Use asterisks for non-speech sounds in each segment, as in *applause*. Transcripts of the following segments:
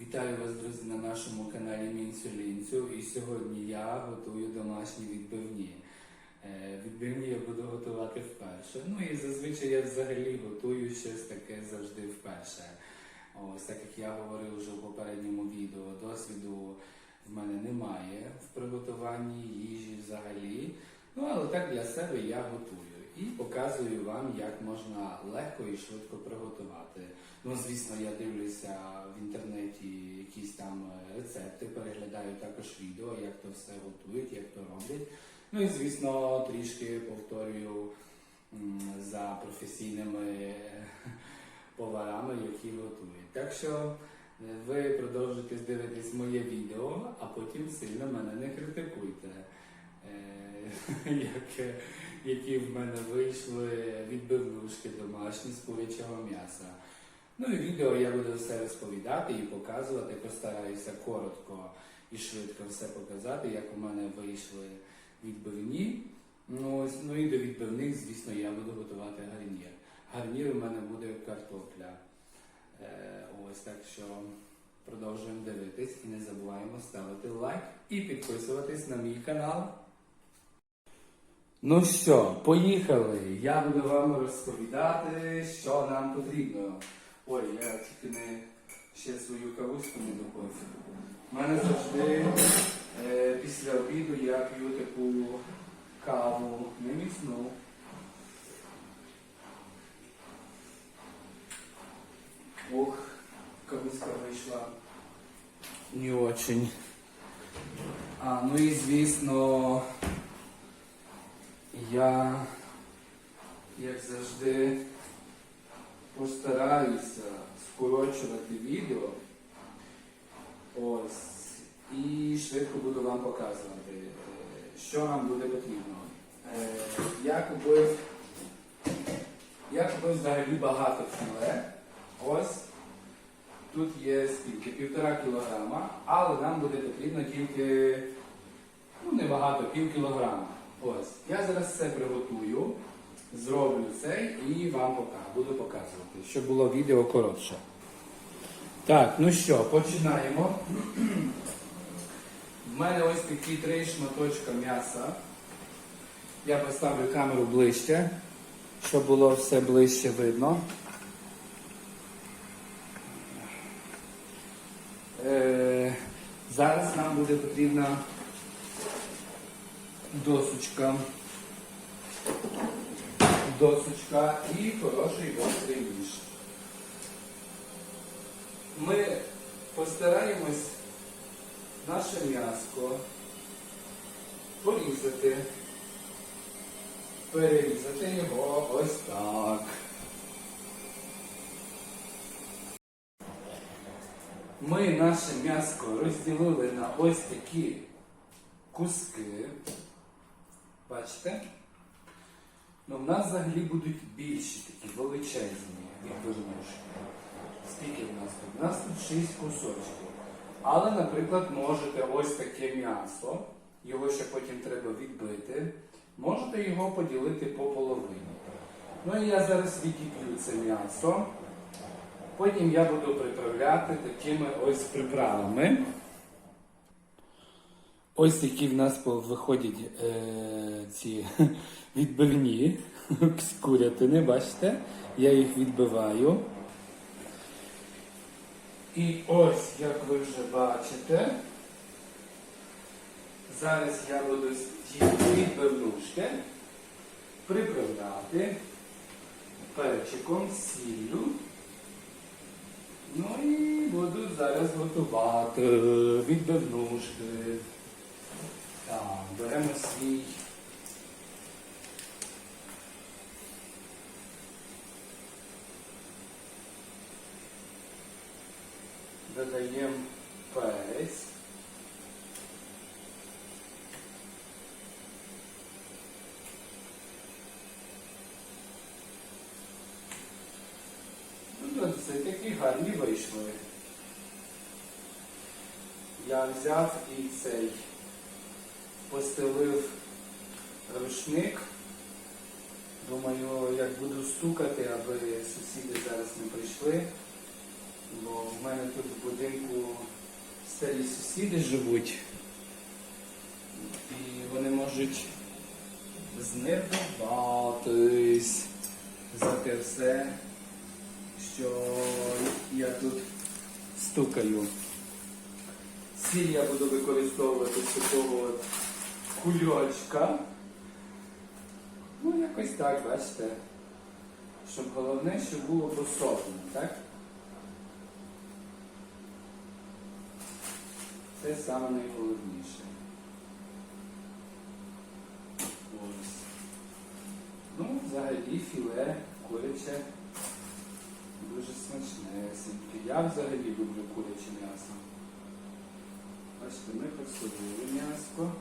Вітаю вас, друзі, на нашому каналі Мінцю І сьогодні я готую домашні відбивні. Е, Відбивні я буду готувати вперше. Ну і зазвичай я взагалі готую щось таке завжди вперше. Ось так як я говорив вже в попередньому відео, досвіду в мене немає в приготуванні їжі взагалі. Ну але так для себе я готую і показую вам, як можна легко і швидко приготувати. Ну, звісно, я дивлюся в інтернеті рецепти, переглядаю також відео, як то все готують, як то роблять. Ну і звісно, трішки повторюю за професійними *laughs* поварами, які готують. Так що е, ви продовжуйте дивитись моє відео, а потім сильно мене не критикуйте. Е, *laughs* як, які в мене вийшли відбивнушки домашні з курячого м'яса. Ну і відео я буду все розповідати і показувати. Постараюся коротко і швидко все показати, як у мене вийшли відбивні. Ну, ось, ну і до відбивних, звісно, я буду готувати гарнір. Гарнір у мене буде картопля. Е, ось так що продовжуємо дивитись і не забуваємо ставити лайк і підписуватись на мій канал. Ну що, поїхали. Я буду вам розповідати, що нам потрібно. Ой, я тільки не ще свою кавуську не допив. У мене завжди е, після обіду я п'ю таку каву не міцну. Ох, кавуська вийшла не очень. А, ну і звісно, я, як завжди, постараюся скорочувати відео. Ось. І швидко буду вам показувати, е, що нам буде потрібно. Е, Я купив, взагалі багато філе. Ось. Тут є скільки? Півтора кілограма, але нам буде потрібно тільки ну, небагато, пів кілограма. Ось. Я зараз все приготую, зроблю це і вам пока, буду показувати, щоб було відео коротше. Так, ну що, починаємо. В мене ось такі три шматочка м'яса. Я поставлю камеру ближче, щоб було все ближче видно. Е, зараз нам буде потрібна досочка. Досочка і хороший гострий ніж. Ми постараємось наше м'яско порізати, перерізати його ось так. Ми наше м'яско розділили на ось такі куски. Бачите? Ну, в нас взагалі будуть більші такі величезні відбивнушки. Скільки в нас тут? У нас тут 6 кусочків. Але, наприклад, можете ось таке м'ясо, його ще потім треба відбити, можете його поділити по половині. Ну і я зараз відіб'ю це м'ясо. Потім я буду приправляти такими ось приправами. Ось які в нас виходять е, ці *laughs* відбивні *laughs* з курятини, бачите? Я їх відбиваю. І ось, як ви вже бачите, зараз я буду ті відбивнушки приправляти перчиком, сіллю. Ну і буду зараз готувати відбивнушки. Беремо свій. Додаємо перець. Ну, це такі гарні вийшли. Я взяв і цей постелив рушник. Думаю, як буду стукати, аби сусіди зараз не прийшли. Бо в мене тут в будинку старі сусіди живуть. І вони можуть знервуватись за те все, що я тут стукаю. Сіль я буду використовувати от кульочка. Ну, якось так, бачите. Щоб головне, щоб було посохлено, так? Це саме найголовніше. Ось. Ну, взагалі філе куряче дуже смачнесеньке. Я взагалі люблю куряче м'ясо. Бачите, ми посолили м'яско.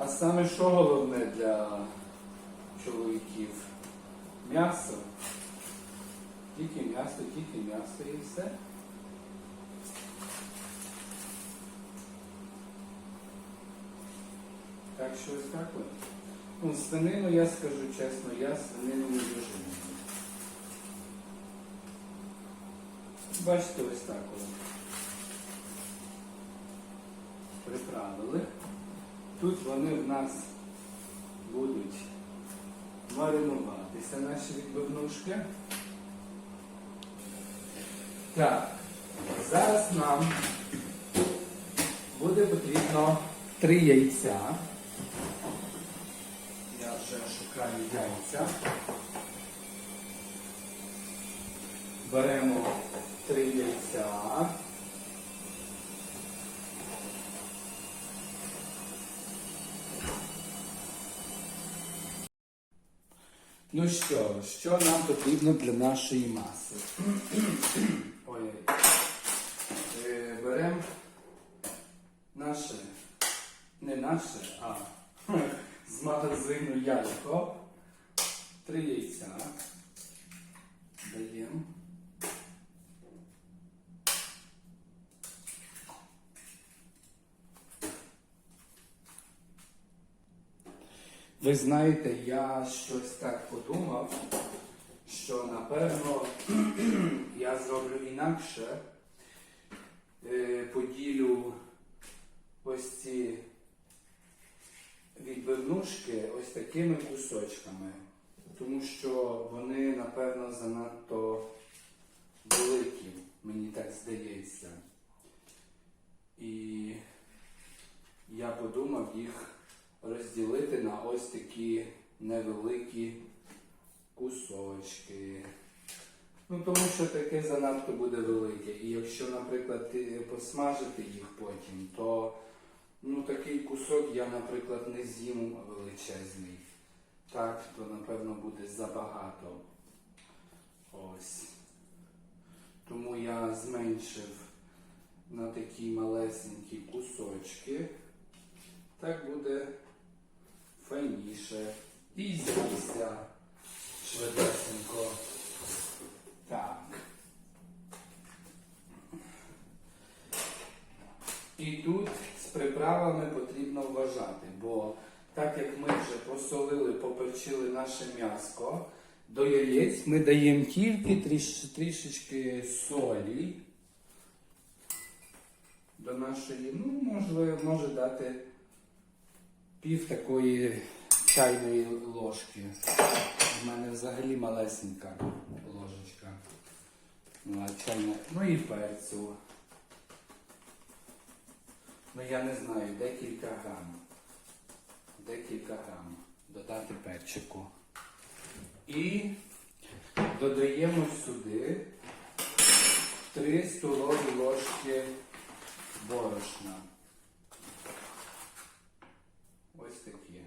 А саме що головне для чоловіків? М'ясо. Тільки м'ясо, тільки м'ясо і все. Так що ось так от. Ну, свинину я скажу чесно, я свинину не дуже люблю. Бачите, ось так от. Приправили. Тут вони в нас будуть маринуватися, наші відбивнушки. Так, зараз нам буде потрібно три яйця. Я вже шукаю яйця. Беремо три яйця. Ну що, що нам потрібно для нашої маси? Ой. Е, Беремо наше, не наше, а з магазину Яйко. Три яйця. Даємо. Ви знаєте, я щось так подумав, що напевно *clears throat* я зроблю інакше. Е, Поділю ось ці відбивнушки ось такими кусочками, тому що вони, напевно, занадто великі, мені так здається. І я подумав їх розділити на ось такі невеликі кусочки. Ну, тому що таке занадто буде велике. І якщо, наприклад, ти посмажити їх потім, то ну, такий кусок я, наприклад, не з'їм величезний. Так, то напевно буде забагато. Ось. Тому я зменшив на такі малесенькі кусочки. Так буде файніше. І з'їсться швидесенько. Так. І тут з приправами потрібно вважати, бо так як ми вже посолили, поперчили наше м'яско, до яєць ми даємо тільки тріш, трішечки солі до нашої, ну, може, може дати пів такої чайної ложки. У мене взагалі малесенька ложечка. Ну, чайна. Ну і перцю. Ну я не знаю, декілька грам. Декілька грам. Додати перчику. І додаємо сюди 3 столові ложки борошна. Ось такі.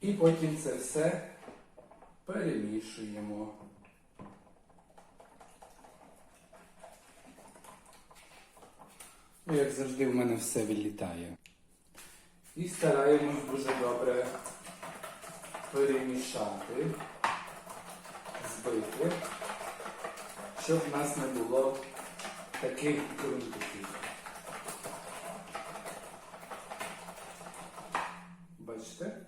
І потім це все перемішуємо. Ну, як завжди, в мене все вилітає. І стараємось дуже добре перемішати, збити, щоб в нас не було таких крунтиків. Бачите?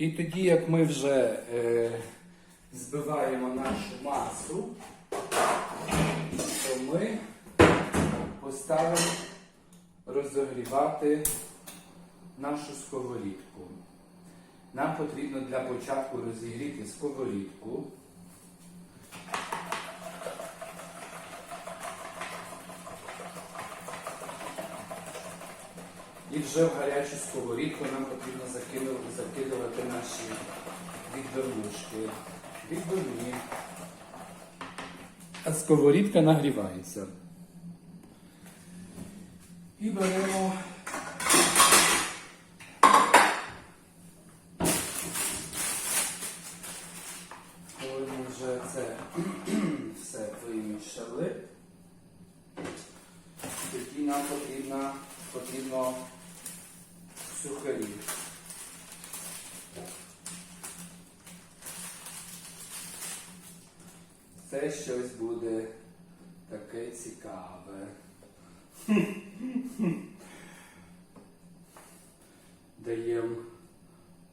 І тоді, як ми вже е, збиваємо нашу масу, то ми поставимо розогрівати нашу сковорідку. Нам потрібно для початку розігріти сковорідку. І вже в гарячу сковорідку нам потрібно закидувати, закидувати наші відбивнушки. Відбивні. А сковорідка нагрівається. І беремо коли ми вже це все вимішали, тоді нам потрібно, потрібно сухарі. Це щось буде таке цікаве. Даємо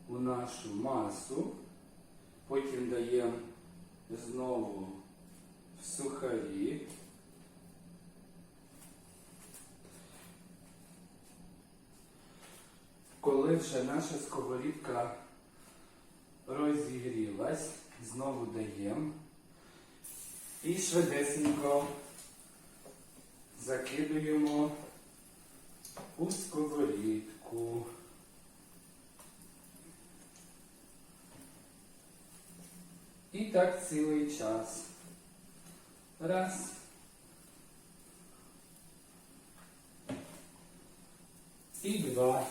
у нашу масу, потім даємо знову в сухарі. Коли вже наша сковорідка розігрілась, знову даємо і швидесенько закидуємо у сковорідку. І так цілий час. Раз. І два.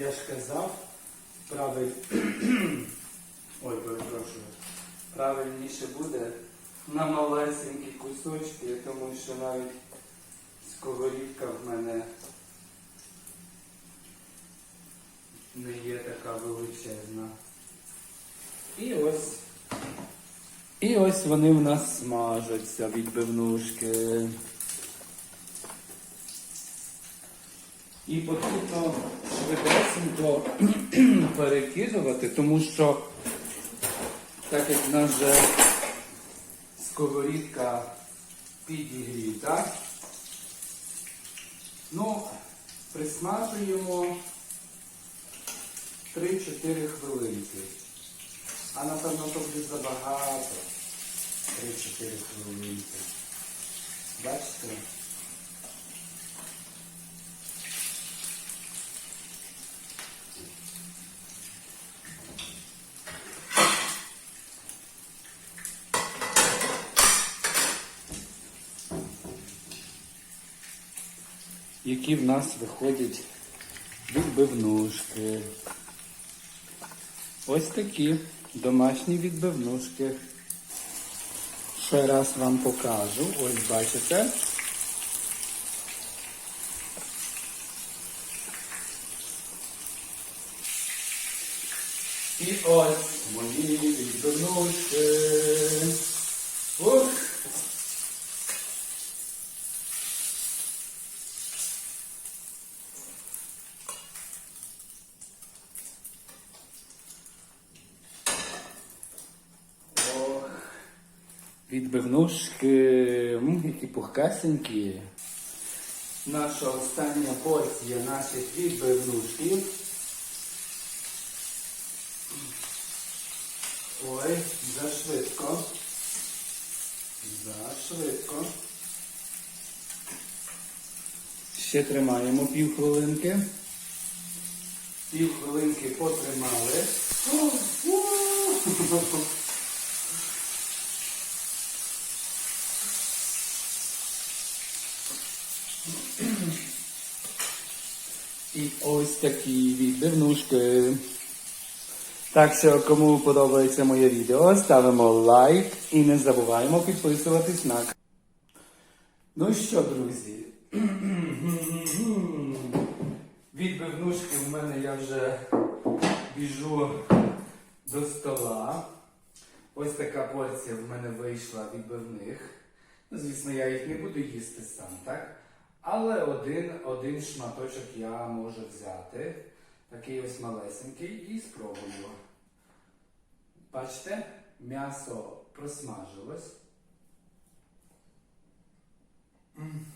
Я ж казав, правиль... *clears throat* Ой, перепрошую. Правильніше буде на малесенькі кусочки, тому що навіть сковорідка в мене не є така величезна. І ось. І ось вони в нас смажаться відбивнушки. І потрібно швидесенько *clears throat* перекидувати, тому що так як в нас вже сковорідка підігріта, ну, присмажуємо 3-4 хвилинки. А напевно то буде забагато. 3-4 хвилинки. Бачите? Які в нас виходять відбивнушки. Ось такі домашні відбивнушки. Ще раз вам покажу. Ось бачите. І ось мої відбивнушки. Ух! Ох, відбивнушки, м, які пухкасенькі. Наша остання порція наших відбивнушків. Ой, зашвидко. Зашвидко. Ще тримаємо півхвилинки. Півхвилинки потримали. О, о! І ось такі відбивнушки. Так що, кому подобається моє відео, ставимо лайк і не забуваємо підписуватись на канал. Ну що, друзі? *clears throat* Відбивнушки в мене я вже біжу до стола. Ось така порція в мене вийшла відбивних. Ну, звісно, я їх не буду їсти сам, так? Але один, один шматочок я можу взяти. Такий ось малесенький і спробую. Бачите, м'ясо просмажилось. М.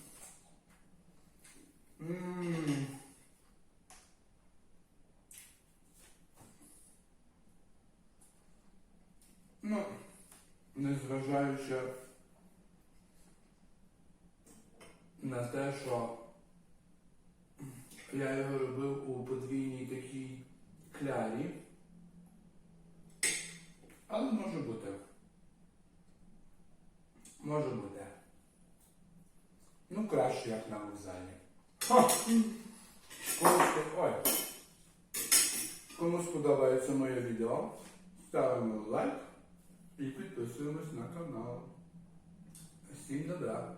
М. Ну, незважаючи на те, що я його робив у подвійній такій клярі. Але може бути. Може бути. Ну, краще, як на вокзалі. Комусь, ой. Кому сподобається моє відео, ставимо лайк і підписуємось на канал. Всім добра!